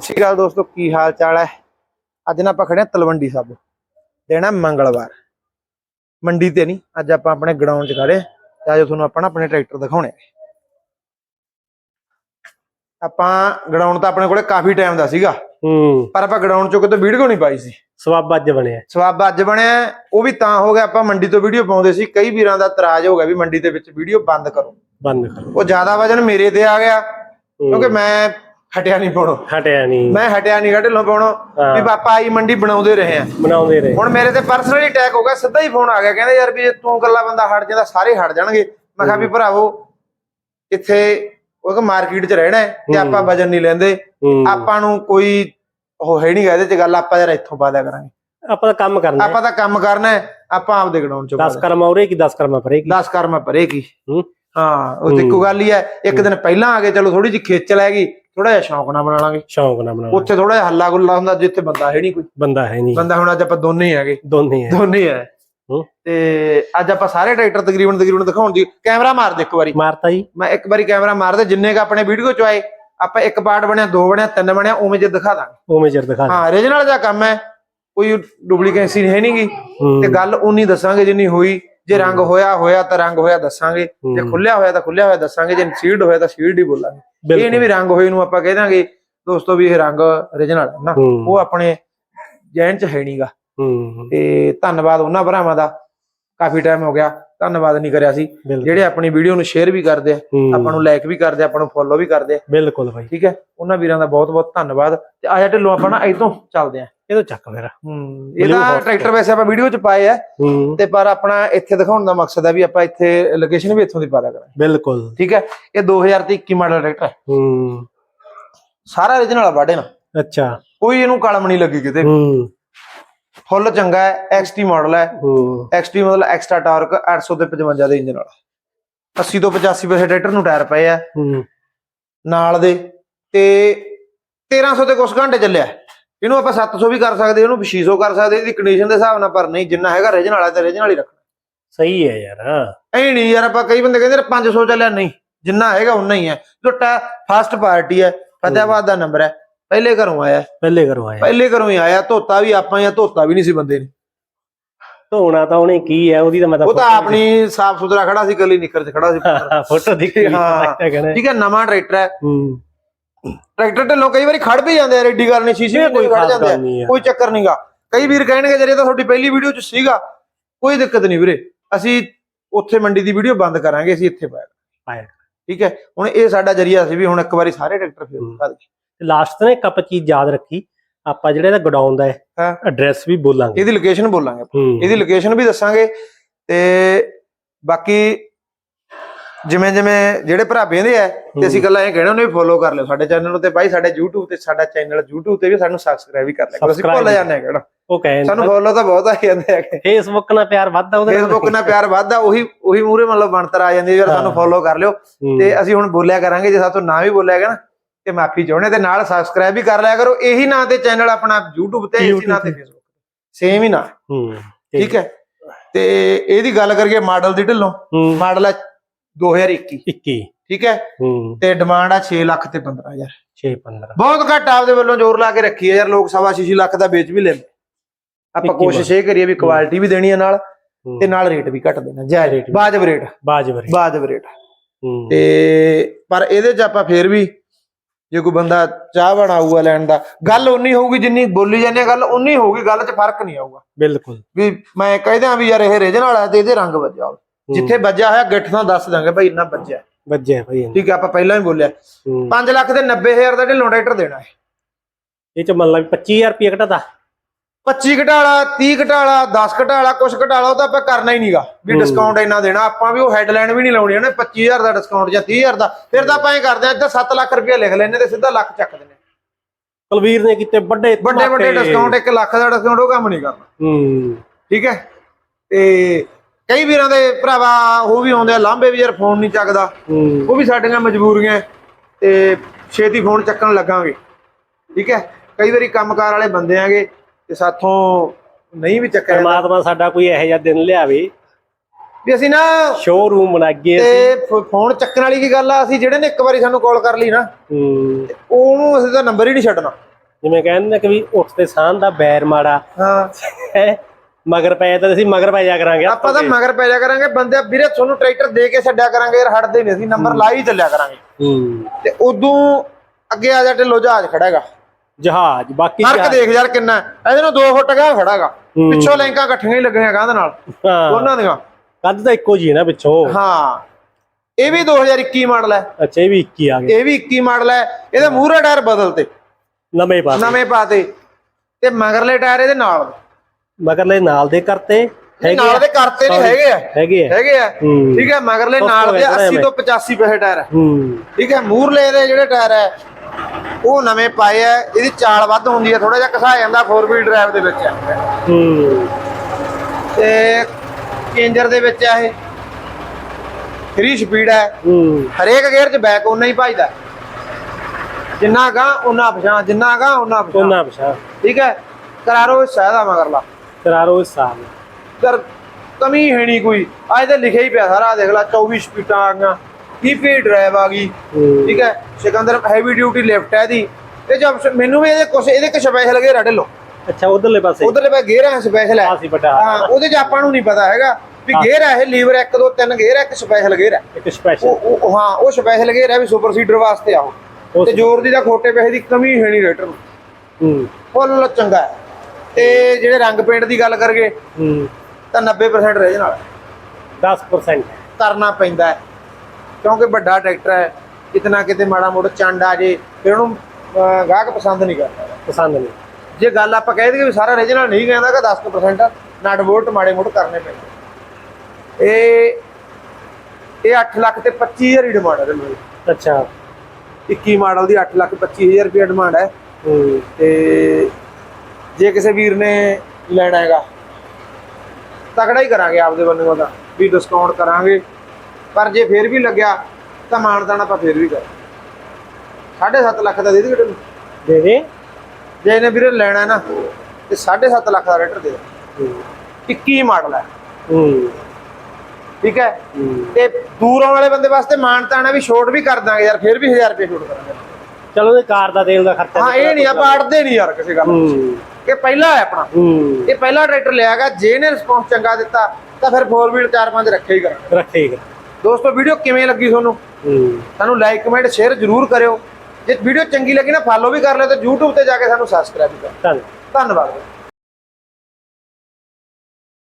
ਸਤਿ ਸ਼੍ਰੀ ਅਕਾਲ ਦੋਸਤੋ ਕੀ ਹਾਲ ਚਾਲ ਹੈ? ਅੱਜ ਨਾ ਆਪਾਂ ਖੜੇ ਤਲਵੰਡੀ ਸਾਬੋ ਦੇਣਾ ਮੰਗਲਵਾਰ। ਮੰਡੀ ਤੇ ਨਹੀਂ ਅੱਜ ਆਪਾਂ ਆਪਣੇ ਗਰਾਊਂਡ 'ਚ ਖੜੇ ਤੇ ਅੱਜ ਤੁਹਾਨੂੰ ਆਪਾਂ ਨਾ ਆਪਣੇ ਟਰੈਕਟਰ ਦਿਖਾਉਣੇ। ਆਪਾਂ ਗਰਾਊਂਡ ਤਾਂ ਆਪਣੇ ਕੋਲੇ ਕਾਫੀ ਟਾਈਮ ਦਾ ਸੀਗਾ। ਹੂੰ। ਪਰ ਆਪਾਂ ਗਰਾਊਂਡ 'ਚੋਂ ਕਿਤੇ ਵੀਡੀਓ ਨਹੀਂ ਪਾਈ ਸੀ। ਸਵਾਬ ਅੱਜ ਬਣਿਆ। ਸਵਾਬ ਅੱਜ ਬਣਿਆ ਉਹ ਵੀ ਤਾਂ ਹੋ ਗਿਆ ਆਪਾਂ ਮੰਡੀ ਤੋਂ ਵੀਡੀਓ ਪਾਉਂਦੇ ਸੀ। ਕਈ ਵੀਰਾਂ ਦਾ ਇਤਰਾਜ਼ ਹੋ ਗਿਆ ਵੀ ਮੰਡੀ ਦੇ ਵਿੱਚ ਵੀਡੀਓ ਬੰਦ ਕਰੋ। ਬੰਦ ਕਰੋ। ਉਹ ਜ਼ਿਆਦਾ ਵਜਨ ਮੇਰੇ ਤੇ ਆ ਗਿਆ। ਕਿਉਂਕਿ ਮੈਂ ਹਟਿਆ ਨਹੀਂ ਪਾਉਣੋ। ਹਟਿਆ ਨਹੀਂ। ਮੈਂ ਹਟਿਆ ਨਹੀਂ ਢਿੱਲੋਂ ਹਾਂ। ਪਾਉਣੋ। ਵੀ ਪਾਪਾ ਆਈ ਮੰਡੀ ਬਣਾਉਂਦੇ ਰਹੇ ਆ। ਬਣਾਉਂਦੇ ਰਹੇ। ਹੁਣ ਮੇਰੇ ਤੇ ਪਰਸਨਲੀ ਅਟੈਕ ਹੋ ਗਿਆ ਸਿੱਧਾ ਹੀ ਫੋਨ ਆ ਗਿਆ ਕਹਿੰਦੇ ਯਾਰ ਵੀ ਜੇ ਤੂੰ ਇਕੱਲਾ ਬੰਦਾ ਹਟ ਜਾਂਦਾ ਸਾਰੇ ਹਟ ਜਾਣਗੇ। ਮੈਂ ਕਿਹਾ ਵੀ ਭਰਾਵੋ ਇੱਥੇ ਉਹ ਕਿ ਮਾਰਕੀਟ 'ਚ ਰਹਿਣਾ ਹੈ ਤੇ। ਆਪਾਂ ਵਜਨ ਨਹੀਂ ਲੈਂਦੇ। ਆਪਾਂ ਨੂੰ ਕੋਈ ਉਹ ਹੈ ਨਹੀਂ ਗਾ ਇਹਦੇ 'ਚ ਗੱਲ ਆਪਾਂ ਯਾਰ ਇੱਥੋਂ ਪਾ ਦਿਆ ਕਰਾਂਗੇ। ਆਪਾਂ ਤਾਂ ਕੰਮ ਕਰਨਾ ਆਪਾਂ ਤਾਂ ਕੰਮ ਕਰਨਾ ਹੈ ਆਪਾਂ ਆਪਦੇ ਗਡਾਊਨ 'ਚੋਂ 10 ਕਰਮ ਔਰੇ ਕੀ 10 ਕਰਮਾ ਪਰੇ ਕੀ? 10 ਕਰ ਮੈਂ ਭਰੇ ਕੀ। ਹੂੰ। ਉਹ ਤੇ ਇੱਕੋ ਗੱਲ ਹੀ ਹੈ ਇੱਕ ਦਿਨ ਪਹਿਲਾਂ ਆ ਗਏ ਚਲੋ ਥੋੜੀ ਜਿਹੀ ਖੇਚਲ ਹੈਗੀ। ਥੋੜਾ ਜਿਹਾ ਸ਼ੌਂਕ ਨਾਲ ਬਣਾ ਲਾਂਗੇ। ਸ਼ੌਂਕ ਨਾ ਬਣਾਉਣਾ ਉੱਥੇ ਥੋੜਾ ਜਿਹਾ ਹੱਲਾ ਗੁੱਲਾ ਹੁੰਦਾ ਜਿੱਥੇ ਬੰਦਾ ਹੈ ਨਹੀਂ ਕੋਈ। ਬੰਦਾ ਹੈ ਨਹੀਂ। ਬੰਦਾ ਹੁਣ ਅੱਜ ਆਪਾਂ ਦੋਨੇ ਹੈਗੇ। ਦੋਨੇ ਹੈ ਦੋਨੇ ਹੈ। ਤੇ ਅੱਜ ਆਪਾਂ ਸਾਰੇ ਟਰੈਕਟਰ ਤਕਰੀਬਨ ਤਕਰੀਬਨ ਦਿਖਾਉਣ ਦੀ ਕੈਮਰਾ ਮਾਰ ਦੇ ਇੱਕ ਵਾਰੀ। ਮਾਰਤਾ ਜੀ। ਮੈਂ ਇੱਕ ਵਾਰੀ ਕੈਮਰਾ ਮਾਰ ਦੇ ਜਿੰਨੇ ਕ ਆਪਣੇ ਵੀਡੀਓ ਚ ਆਏ ਆਪਾਂ ਇੱਕ ਪਾਰਟ ਬਣਿਆ ਦੋ ਬਣਿਆ ਤਿੰਨ ਬਣਿਆ ਉਵੇਂ ਜੇ ਦਿਖਾ ਦਾਂਗੇ। ਉਵੇਂ ਚਿਰ ਦਿਖਾ ਹਾਂ ਰੀਜਨਲ ਦਾ ਕੰਮ ਹੈ। ਕੋਈ ਡੁਪਲੀਕੇਸੀ ਹੈ ਨਹੀਂਗੀ ਤੇ ਗੱਲ ਉਨੀ ਦੱਸਾਂਗੇ ਜਿੰਨੀ ਹੋਈ। ਜੇ ਰੰਗ ਹੋਇਆ ਹੋਇਆ ਤਾਂ ਰੰਗ ਹੋਇਆ ਦੱਸਾਂਗੇ। ਜੇ ਖੁੱਲਿਆ ਹੋਇਆ ਤਾਂ ਖੁੱਲਿਆ ਹੋਇਆ ਦੱਸਾਂਗੇ। ਜੇ ਸੀਲਡ ਹੋਇਆ ਤਾਂ ਸੀਲਡ ਹੀ ਬੋਲਾਂਗੇ। ਇਹ। ਨਹੀਂ ਵੀ ਰੰਗ ਹੋਏ ਨੂੰ ਆਪਾਂ ਕਹਿ ਦਾਂਗੇ ਦੋਸਤੋ ਵੀ ਇਹ ਰੰਗ ਰੀਜਨਲ ਨਾ। ਉਹ ਆਪਣੇ ਜੈਨ ਚ ਹੈ ਨਹੀਂਗਾ। ਤੇ ਧੰਨਵਾਦ ਉਹਨਾਂ ਭਰਾਵਾਂ ਦਾ। ਕਾਫੀ ਟਾਈਮ ਹੋ ਗਿਆ। ਧੰਨਵਾਦ ਨਹੀਂ ਕਰਿਆ ਸੀ। ਜਿਹੜੇ ਆਪਣੀ ਵੀਡੀਓ ਨੂੰ ਸ਼ੇਅਰ ਵੀ ਕਰਦੇ ਆ ਆਪਾਂ ਨੂੰ ਲਾਈਕ ਵੀ ਕਰਦੇ ਆ ਆਪਾਂ ਨੂੰ ਫੋਲੋ ਵੀ ਕਰਦੇ ਆ। ਬਿਲਕੁਲ ਭਾਈ ਠੀਕ ਹੈ? ਉਹਨਾਂ ਵੀਰਾਂ ਦਾ ਬਹੁਤ ਬਹੁਤ ਧੰਨਵਾਦ। ਤੇ ਆਇਆ ਢਿੱਲੋਂ ਆਪਾਂ ਨਾ ਇਤੋਂ ਚੱਲਦੇ ਆ। ਇਹ ਤਾਂ ਚੱਕ ਮੇਰਾ ਹੂੰ ਇਹਦਾ ਟਰੈਕਟਰ ਵੈਸੇ ਆਪਾਂ ਵੀਡੀਓ ਚ ਪਾਏ ਆ ਤੇ ਪਰ ਆਪਣਾ ਇੱਥੇ ਦਿਖਾਉਣ ਦਾ ਮਕਸਦ ਹੈ ਵੀ ਆਪਾਂ ਇੱਥੇ ਲੋਕੇਸ਼ਨ ਵੀ ਇੱਥੋਂ ਦੀ ਪਤਾ ਕਰਾਂਗੇ। ਬਿਲਕੁਲ। ਠੀਕ ਹੈ? ਇਹ 2021 ਮਾਡਲ ਟਰੈਕਟਰ ਹੈ। ਹੂੰ। ਸਾਰਾ origignal ਆ ਵਾਢੇ ਨਾਲ। ਅੱਛਾ। ਕੋਈ ਇਹਨੂੰ ਕਲਮ ਨਹੀਂ ਲੱਗੀ ਕਿਤੇ। ਹੂੰ। ਫੁੱਲ ਚੰਗਾ ਹੈ XT ਮਾਡਲ ਹੈ। ਹੂੰ। XT ਮਤਲਬ ਐਕਸਟਰਾ ਟਾਰਕ 800 ਤੇ 55 ਦੇ ਇੰਜਨ ਵਾਲਾ। 80 ਤੋਂ 85 ਪੈਸੇ ਟਰੈਕਟਰ ਨੂੰ ਟਾਇਰ ਪਏ ਆ। ਹੂੰ। ਨਾਲ ਦੇ ਤੇ 1300 ਤੇ ਕੁਛ ਘੰਟੇ ਚੱਲਿਆ। ਇਹਨੂੰ ਆਪਾਂ 700 ਵੀ ਕਰ ਸਕਦੇ ਇਹਨੂੰ 600 ਕਰ ਸਕਦੇ ਇਹਦੀ ਕੰਡੀਸ਼ਨ ਦੇ ਹਿਸਾਬ ਨਾਲ ਪਰ ਨਹੀਂ ਜਿੰਨਾ ਹੈਗਾ ਰੀਜਨ ਵਾਲਾ ਤੇ ਰੀਜਨ ਵਾਲੀ ਰੱਖਣਾ। ਸਹੀ ਹੈ ਯਾਰ। ਐ ਨਹੀਂ ਯਾਰ ਆਪਾਂ ਕਈ ਬੰਦੇ ਕਹਿੰਦੇ ਯਾਰ 500 ਚੱਲਿਆ ਨਹੀਂ ਜਿੰਨਾ ਹੈਗਾ ਉਨਾ ਹੀ ਹੈ। ਟੁੱਟਾ ਫਸਟ ਪਾਰਟੀ ਹੈ ਫਤਿਆਬਾਦ ਦਾ ਨੰਬਰ ਹੈ ਪਹਿਲੇ ਘਰੋਂ ਆਇਆ ਪਹਿਲੇ ਕਰਵਾਇਆ ਪਹਿਲੇ ਘਰੋਂ ਹੀ ਆਇਆ ਧੋਤਾ ਵੀ ਆਪਾਂ ਜਾਂ ਧੋਤਾ ਵੀ ਨਹੀਂ ਸੀ ਬੰਦੇ ਨੇ। ਧੋਣਾ ਤਾਂ ਉਹਨੇ ਕੀ ਹੈ ਉਹਦੀ ਤਾਂ ਮੈਂ ਤਾਂ ਉਹ ਤਾਂ ਆਪਣੀ ਸਾਫ਼ ਸੁਥਰਾ ਖੜਾ ਸੀ ਕੱਲੀ ਨਿੱਕਰ 'ਚ ਖੜਾ ਸੀ। ਫੋਟੋ ਦਿਖੀ ਹਾਂ। ਠੀਕ ਹੈ ਨਵਾਂ ਟਰੈਕਟਰ ਹੈ। ਹੂੰ। ਟਰੈਕਟਰ ਢਿੱਲੋਂ ਕਈ ਵਾਰੀ ਖੜ ਵੀ ਜਾਂਦੇ ਆ ਰੈਡੀ ਨਹੀਂ ਸ਼ੀਸ਼ੇ ਕੋਈ ਖੜ ਜਾਂਦੇ ਆ ਕੋਈ ਚੱਕਰ ਨਹੀਂਗਾ ਕਈ ਵੀਰ ਕਹਿਣਗੇ ਜਰੇ ਤਾਂ ਤੁਹਾਡੀ ਪਹਿਲੀ ਵੀਡੀਓ 'ਚ ਸੀਗਾ। ਕੋਈ ਦਿੱਕਤ ਨਹੀਂ ਵੀਰੇ। ਅਸੀਂ ਉੱਥੇ ਮੰਡੀ ਦੀ ਵੀਡੀਓ ਬੰਦ ਕਰਾਂਗੇ ਅਸੀਂ ਇੱਥੇ ਪਾਇਆ ਪਾਇਆ। ਠੀਕ ਹੈ? ਹੁਣ ਇਹ ਸਾਡਾ ਜਰੀਆ ਸੀ ਵੀ ਹੁਣ ਇੱਕ ਵਾਰੀ ਸਾਰੇ ਟਰੈਕਟਰ ਫੇਰ। ਦਿਖਾ ਦਈਏ ਲਾਸਟ ਨੇ ਇੱਕ ਆਪਾਂ ਚੀਜ਼ ਯਾਦ ਰੱਖੀ। ਆਪਾਂ ਜਿਹੜਾ ਇਹਦਾ ਗਡਾਊਨ ਦਾ ਹੈ। ਐਡਰੈਸ ਵੀ ਬੋਲਾਂਗੇ। ਇਹਦੀ ਲੋਕੇਸ਼ਨ ਬੋਲਾਂਗੇ ਇਹਦੀ ਲੋਕੇਸ਼ਨ ਵੀ ਦੱਸਾਂਗੇ ਤੇ ਬਾਕੀ ਜਿਵੇਂ ਜਿਵੇਂ ਜਿਹੜੇ ਭਰਾ ਵੇਂਦੇ ਆ ਤੇ ਅਸੀਂ ਗੱਲਾਂ ਇਹ ਕਹਿਣਾ ਉਹਨੇ ਵੀ ਫੋਲੋ ਕਰ ਲਿਓ ਸਾਡੇ ਚੈਨਲ ਨੂੰ ਤੇ ਭਾਈ ਸਾਡੇ YouTube ਤੇ ਸਾਡਾ ਚੈਨਲ YouTube ਤੇ ਵੀ ਸਾਨੂੰ ਸਬਸਕ੍ਰਾਈਬ ਵੀ ਕਰ ਕਰੋ। ਅਸੀਂ ਭੁੱਲ ਜਾਂਦੇ ਆ ਕਹਿਣਾ। ਉਹ ਕਹਿੰਦੇ ਸਾਨੂੰ ਫੋਲੋ ਤਾਂ ਬਹੁਤ ਆ ਜਾਂਦੇ ਆ। ਫੇਸਬੁੱਕ ਨਾਲ ਪਿਆਰ ਵੱਧਦਾ ਉਹਦੇ ਫੇਸਬੁੱਕ ਨਾਲ ਪਿਆਰ ਵੱਧਦਾ ਉਹੀ ਉਹੀ ਮੂਰੇ ਮਤਲਬ ਬਣਤਰ ਆ ਜਾਂਦੀ ਯਾਰ ਸਾਨੂੰ। ਫੋਲੋ ਕਰ ਲਿਓ। ਤੇ ਅਸੀਂ ਹੁਣ ਬੋਲਿਆ ਕਰਾਂਗੇ ਜੇ ਸਾਤੋਂ ਨਾ ਵੀ ਬੋਲਿਆ ਗਿਆ ਨਾ ਤੇ ਮਾਫੀ ਚਾਹੁੰਦੇ ਤੇ ਨਾਲ ਸਬਸਕ੍ਰਾਈਬ ਵੀ ਕਰ ਲਿਆ ਕਰੋ। ਇਹੀ ਨਾਂ ਤੇ ਚੈਨਲ ਆਪਣਾ YouTube ਤੇ ਇਸੇ ਨਾਂ ਤੇ Facebook ਸੇਮ ਹੀ ਨਾਂ। ਹੂੰ ਠੀਕ ਹੈ? ਤੇ ਇਹਦੀ ਗੱਲ ਕਰੀਏ ਮਾਡਲ ਦੀ ਢਿੱਲੋਂ। ਮਾਡਲ ਹੈ 2021 21 ਠੀਕ ਹੈ? ਹੂੰ। ਤੇ ਡਿਮਾਂਡ ਆ 6 ਲੱਖ ਤੇ 15000 6 15 ਬਹੁਤ ਘੱਟ ਆਪਦੇ ਵੱਲੋਂ ਜ਼ੋਰ ਲਾ ਕੇ ਰੱਖੀ ਹੈ ਯਾਰ ਲੋਕ ਸਵਾ 6 ਲੱਖ ਦਾ ਵੇਚ ਵੀ ਲੈਂਦੇ। ਆਪਾਂ ਕੋਸ਼ਿਸ਼ ਇਹ ਕਰੀਏ ਵੀ ਕੁਆਲਿਟੀ ਵੀ ਦੇਣੀ ਹੈ ਨਾਲ ਤੇ ਨਾਲ ਰੇਟ ਵੀ ਘੱਟ ਦੇਣਾ। ਜਾਇਜ਼ ਰੇਟ ਵੀ। ਵਾਜਬ ਰੇਟ ਵਾਜਬ ਰੇਟ ਹੂੰ। ਤੇ ਪਰ ਇਹਦੇ 'ਚ ਆਪਾਂ ਫੇਰ ਵੀ ਜੇ ਕੋਈ ਬੰਦਾ ਚਾਹ ਬਣਾਊਗਾ ਲੈਣ ਦਾ ਗੱਲ ਉਨੀ ਹੋਊਗੀ ਜਿੰਨੀ ਬੋਲੀ ਜਾਂਦੇ ਆ ਗੱਲ ਉਨੀ ਹੋਊਗੀ ਗੱਲ 'ਚ ਫ਼ਰਕ ਨਹੀਂ ਆਊਗਾ। ਬਿਲਕੁਲ। ਵੀ ਮੈਂ ਕਹਿੰਦਾ ਵੀ ਯਾਰ ਇਹ ਰੀਜਨ ਵਾਲਾ ਤੇ ਇਹਦੇ ਰੰਗ। ਹੂੰ, ਜਿੱਥੇ ਵੱਜਿਆ ਹੋਇਆ ਗਿੱਠ ਤੋਂ ਦੱਸ ਦਾਂਗੇ ਭਾਈ ਇੰਨਾ ਵੱਜਿਆ। ਵੱਜਿਆ ਭਾਈ। ਠੀਕ ਹੈ ਆਪਾਂ ਪਹਿਲਾਂ ਹੀ ਬੋਲਿਆ। ਹੂੰ। 5 ਲੱਖ ਦੇ 90000 ਦਾ ਢਿੱਲੋਂ ਟਰੈਕਟਰ ਦੇਣਾ ਹੈ। ਇਹ ਚ ਮੰਨ ਲਾ ਵੀ 25000 ਰੁਪਏ ਘਟਾਦਾ 25 ਘਟਾਲਾ 30 ਘਟਾਲਾ 10 ਘਟਾਲਾ ਕੁਛ ਘਟਾਲਾ ਉਹ ਤਾਂ ਆਪਾਂ ਕਰਨਾ ਹੀ ਨਹੀਂਗਾ ਵੀ। ਡਿਸਕਾਊਂਟ ਇੰਨਾ ਦੇਣਾ ਆਪਾਂ ਵੀ ਉਹ ਹੈਡਲਾਈਨ ਵੀ ਨਹੀਂ ਲਾਉਣੀ ਉਹਨੇ 25000 ਦਾ ਡਿਸਕਾਊਂਟ ਜਾਂ 30000 ਦਾ। ਫਿਰ ਤਾਂ ਆਪਾਂ ਇਹ ਕਰਦੇ ਆ ਇੱਧਰ 7 ਲੱਖ ਰੁਪਏ ਲਿਖ ਲੈਨੇ ਤੇ ਸਿੱਧਾ ਲੱਖ ਚੱਕ ਦਿੰਨੇ ਕੁਲਵੀਰ ਨੇ ਕੀਤੇ ਵੱਡੇ ਵੱਡੇ ਵੱਡੇ। ਡਿਸਕਾਊਂਟ 1 ਲੱਖ ਦਾ ਡਿਸਕਾਊਂਟ ਉਹ ਕੰਮ ਨਹੀਂ ਕਰਨਾ। ਹੂੰ। ਠੀਕ ਹੈ ਤੇ ਕਈ ਵੀਰਾਂ ਦੇ ਭਰਾਵਾ ਉਹ ਵੀ ਆਉਂਦੇ ਆ ਲਾਂਬੇ ਵੀ ਯਾਰ ਫੋਨ ਨਹੀਂ ਚੱਕਦਾ। ਉਹ ਵੀ ਸਾਡੀਆਂ ਮਜਬੂਰੀਆਂ ਤੇ ਛੇਤੀ ਫੋਨ ਚੱਕਣ ਲੱਗਾਂਗੇ। ਠੀਕ ਹੈ ਕਈ ਵਾਰੀ ਕੰਮਕਾਰ ਵਾਲੇ ਬੰਦੇ ਆਂਗੇ ਤੇ ਸਾਥੋਂ ਨਹੀਂ ਵੀ ਚੱਕਿਆ। ਪਰਮਾਤਮਾ ਸਾਡਾ ਕੋਈ ਇਹੋ ਜਿਹਾ ਦਿਨ ਲਿਆਵੇ। ਵੀ ਅਸੀਂ ਨਾ ਸ਼ੋਰੂਮ ਬਣਾਈਏ ਅਸੀਂ। ਤੇ ਫੋਨ ਚੱਕਣ ਵਾਲੀ ਕੀ ਗੱਲ ਆ? ਅਸੀਂ ਜਿਹੜੇ ਨੇ ਇੱਕ ਵਾਰੀ ਸਾਨੂੰ ਕਾਲ ਕਰ ਲਈ ਨਾ ਉਹਨੂੰ ਅਸੀਂ ਤਾਂ ਨੰਬਰ ਹੀ ਨਹੀਂ ਛੱਡਣਾ। ਜਿਵੇਂ ਕਹਿੰਦੇ ਨੇ ਕਿ ਵੀ ਉੱਠਦੇ ਸਾਹ ਦਾ ਬੈਰ ਮਾੜਾ। ਹੈ? ਮਗਰ ਪਏ ਤਾਂ ਅਸੀਂ ਮਗਰ ਪੈ ਜਾ ਕਰਾਂਗੇ ਆਪਾਂ ਤਾਂ ਮਗਰ ਪੈ ਜਾ ਕਰਾਂਗੇ ਬੰਦੇ ਵੀਰੇ ਤੁਹਾਨੂੰ ਟਰੈਕਟਰ ਦੇ ਕੇ ਛੱਡਿਆ ਕਰਾਂਗੇ ਯਾਰ ਹਟਦੇ ਨਹੀਂ ਅਸੀਂ ਨੰਬਰ ਲਾ ਹੀ ਚੱਲਿਆ ਕਰਾਂਗੇ। ਹੂੰ। ਤੇ ਉਦੋਂ ਅੱਗੇ ਆ ਜਾ ਢਿੱਲੋ ਜਹਾਜ਼ ਖੜਾ ਹੈਗਾ। ਜਹਾਜ਼ ਬਾਕੀ ਫ਼ਰਕ ਦੇਖ ਯਾਰ ਕਿੰਨਾ। ਇਹਦੇ ਨੂੰ 2 ਫੁੱਟ ਗਾ ਖੜਾਗਾ। ਪਿੱਛੋਂ ਲੈਂਕਾਂ ਇਕੱਠੀਆਂ ਹੀ ਲੱਗੀਆਂ ਕੰਧ ਨਾਲ। ਹਾਂ। ਦੋਨਾਂ ਦੀਆਂ। ਕੱਦ ਤਾਂ ਇੱਕੋ ਜੀ ਹੈ ਨਾ ਪਿੱਛੋਂ। ਹਾਂ। ਇਹ ਵੀ 2021 ਮਾਡਲ ਹੈ। ਅੱਛਾ ਇਹ ਵੀ 21 ਆ ਗਏ। ਇਹ ਵੀ 21 ਮਾਡਲ ਹੈ। ਇਹਦੇ ਮੂਹਰੇ ਟਾਇਰ ਬਦਲਤੇ। ਨਵੇਂ ਪਾਸੇ। ਨਵੇਂ ਪਾਤੇ ਤੇ ਮਗਰਲੇ ਟਾਇਰ ਇਹਦੇ ਨਾਲ। ਮਗਰਲੇ ਨਾਲ ਦੇ ਕਰਤੇ ਹੈਗੇ ਨਾਲ ਦੇ ਕਰਤੇ ਨਹੀਂ ਹੈਗੇ ਆ। ਹੈਗੇ ਆ। ਹੈਗੇ ਆ। ਠੀਕ ਹੈ ਮਗਰਲੇ ਨਾਲ ਦੇ ਹੋਏ ਥੋੜ੍ਹੇ 80 ਤੋਂ 85 ਪੈਸੇ ਟਾਇਰ ਠੀਕ ਹੈ ਮੂਹਰਲੇ ਦੇ ਜਿਹੜੇ ਟਾਇਰ ਹੈ ਉਹ ਨਵੇਂ ਪਾਏ ਆ ਇਹਦੀ ਚਾਲ ਵੱਧ ਹੁੰਦੀ ਹੈ ਥੋੜਾ ਜਿਹਾ ਘਸਾ ਜਾਂਦਾ 4 ਵੀਲ ਡਰਾਈਵ ਦੇ ਵਿੱਚ। ਹੈ। ਤੇ ਕੇਂਜਰ ਦੇ ਵਿੱਚ ਆ ਇਹ। 3 ਸਪੀਡ ਹੈ ਹੂੰ। ਹਰੇਕ ਗੇਅਰ 'ਚ ਬੈਕ ਉਨਾ ਹੀ ਭਜਦਾ। ਜਿੰਨਾ ਗਾ ਉਨਾ ਪਛਾਣ ਜਿੰਨਾ ਗਾ ਉਨਾ ਪਛਾਣ। ਠੀਕ ਹੈ ਕਰਾਰੋ ਹਿੱਸਾ ਇਹਦਾ ਮਗਰਲਾ। ਕਰਾਰੋ ਸਾਲ। ਯਾਰ ਕਮੀ ਹੈ ਨਹੀਂ ਕੋਈ। ਅੱਜ ਤੇ ਲਿਖਿਆ ਹੀ ਪਿਆ ਸਾਰਾ ਦੇਖ ਲੈ 24 ਸਪੀਡਾਂ ਆ ਗਈਆਂ। ਕੀਪੀ ਡਰਾਈਵ ਆ ਗਈ। ਹੂੰ। ਠੀਕ ਹੈ? ਸਿਕੰਦਰ ਹੈਵੀ ਡਿਊਟੀ ਲਿਫਟ ਹੈ ਦੀ ਇਹ ਜਬ ਮੈਨੂੰ ਵੀ ਇਹਦੇ ਕੁਛ ਇਹਦੇ ਕੁ ਸਪੈਸ਼ਲ ਗੇਅਰ ਢਿੱਲੋ। ਅੱਛਾ ਉਧਰਲੇ ਪਾਸੇ। ਉਧਰਲੇ ਪਾ ਗੇਅਰ ਹੈ ਸਪੈਸ਼ਲ ਹੈ ਆ। ਸੀ ਵੱਡਾ ਹਾਂ ਉਹਦੇ 'ਚ ਆਪਾਂ ਨੂੰ ਨਹੀਂ ਪਤਾ ਹੈਗਾ ਵੀ ਗੇਅਰ ਹੈ ਇਹ ਲੀਵਰ 1 2 3 ਗੇਅਰ ਹੈ ਇੱਕ ਸਪੈਸ਼ਲ ਗੇਅਰ ਹੈ ਇੱਕ ਸਪੈਸ਼ਲ ਉਹ ਹਾਂ ਉਹ ਸਪੈਸ਼ਲ ਗੇਅਰ ਹੈ ਵੀ ਸੁਪਰ ਸੀਡਰ ਵਾਸਤੇ ਆਓ ਤੇ ਜ਼ੋਰ ਦੀ ਤਾਂ ਖੋਟੇ ਪੈਸੇ ਦੀ ਕਮੀ ਹੈ ਨਹੀਂ ਰੇਟਰ ਨੂੰ। ਹੂੰ। ਫੁੱਲ ਚੰਗਾ ਹੈ। ਤੇ ਜਿਹੜੇ ਰੰਗ ਪੇਂਟ ਦੀ ਗੱਲ ਕਰਗੇ ਹੂੰ। ਤਾਂ 90% ਰਹਿ ਨਾਲ 10% ਕਰਨਾ ਪੈਂਦਾ ਹੈ। ਕਿਉਂਕਿ ਵੱਡਾ ਟਰੈਕਟਰ ਹੈ ਕਿਤਨਾ ਕਿਤੇ ਮਾੜਾ ਮੋੜ ਚੰਡ ਆ ਜੇ ਫਿਰ ਉਹਨੂੰ ਗਾਹਕ ਪਸੰਦ ਨਹੀਂ ਕਰਦਾ। ਪਸੰਦ ਨਹੀਂ। ਜੇ ਗੱਲ ਆਪਾਂ ਕਹਿ ਦਈਏ ਵੀ ਸਾਰਾ ਰੀਜਨਲ ਨਹੀਂ ਕਹਿੰਦਾ ਕਿ 10% ਨਟ ਬੋਲਟ ਮਾੜੇ ਮੋੜ ਕਰਨੇ ਪੈਂਦੇ। ਇਹ ਇਹ 8 ਲੱਖ ਤੇ 25000 ਦੀ ਡਿਮਾਂਡ ਹੈ ਲਈ। ਅੱਛਾ। 21 ਮਾਡਲ ਦੀ 8 ਲੱਖ 25000 ਰੁਪਏ ਡਿਮਾਂਡ ਹੈ। ਹੂੰ। ਤੇ ਜੇ ਕਿਸੇ ਵੀਰ ਨੇ ਲੈਣਾ ਹੈਗਾ ਤਕੜਾ ਹੀ ਕਰਾਂਗੇ ਆਪਦੇ ਬੰਦੇ ਦਾ ਵੀ ਡਿਸਕਾਊਂਟ ਕਰਾਂਗੇ। ਪਰ ਜੇ ਫੇਰ ਵੀ ਲੱਗਿਆ ਤਾਂ ਮਾਨਦਾਨ ਆਪਾਂ ਫੇਰ ਵੀ ਕਰ 7.5 ਲੱਖ ਦਾ ਦੇ ਦੇ ਤੈਨੂੰ ਦੇ ਦੇ। ਜੇ ਇਹਨੇ ਵੀਰੇ ਲੈਣਾ ਨਾ ਤੇ 7.5 ਲੱਖ ਦਾ ਰੇਟਰ ਦੇ ਹੂੰ। 21 ਮਾਡਲ ਹੈ। ਠੀਕ ਹੈ। ਤੇ ਦੂਰ ਆਉਣ ਵਾਲੇ ਬੰਦੇ ਵਾਸਤੇ ਮਾਨਤਾਨ ਹੈ ਵੀ ਛੋਟ ਵੀ ਕਰ ਦਾਂਗੇ ਯਾਰ ਫੇਰ ਵੀ 1000 ਰੁਪਏ ਛੋਟ ਕਰਾਂਗੇ। ਚਲੋ ਇਹ ਕਾਰ ਦਾ ਤੇਲ ਦਾ ਖਰਚਾ ਹਾਂ ਇਹ ਨਹੀਂ ਆਪਾਂ ਅੜਦੇ ਨਹੀਂ ਯਾਰ ਕਿਸੇ ਗੱਲ ਇਹ ਪਹਿਲਾ ਹੈ ਆਪਣਾ। ਹੂੰ। ਇਹ ਪਹਿਲਾ ਟਰੈਕਟਰ ਲਿਆਗਾ ਜੇ ਨੇ ਰਿਸਪੌਂਸ ਚੰਗਾ ਦਿੱਤਾ ਤਾਂ ਫਿਰ 4 ਵੀਲ 4-5 ਰੱਖੇ ਹੀ ਕਰਾਂਗੇ। ਰੱਖੇਗਾ ਦੋਸਤੋ ਵੀਡੀਓ ਕਿਵੇਂ ਲੱਗੀ ਤੁਹਾਨੂੰ? ਹੂੰ। ਸਾਨੂੰ ਲਾਈਕ ਕਮੈਂਟ ਸ਼ੇਅਰ ਜ਼ਰੂਰ ਕਰਿਓ। ਜੇ ਵੀਡੀਓ ਚੰਗੀ ਲੱਗੀ ਨਾ ਫਾਲੋ ਵੀ ਕਰ ਲਿਓ ਤੇ YouTube ਤੇ ਜਾ ਕੇ ਸਾਨੂੰ ਸਬਸਕ੍ਰਾਈਬ ਕਰੋ ਧੰਨ ਧੰਨਵਾਦ।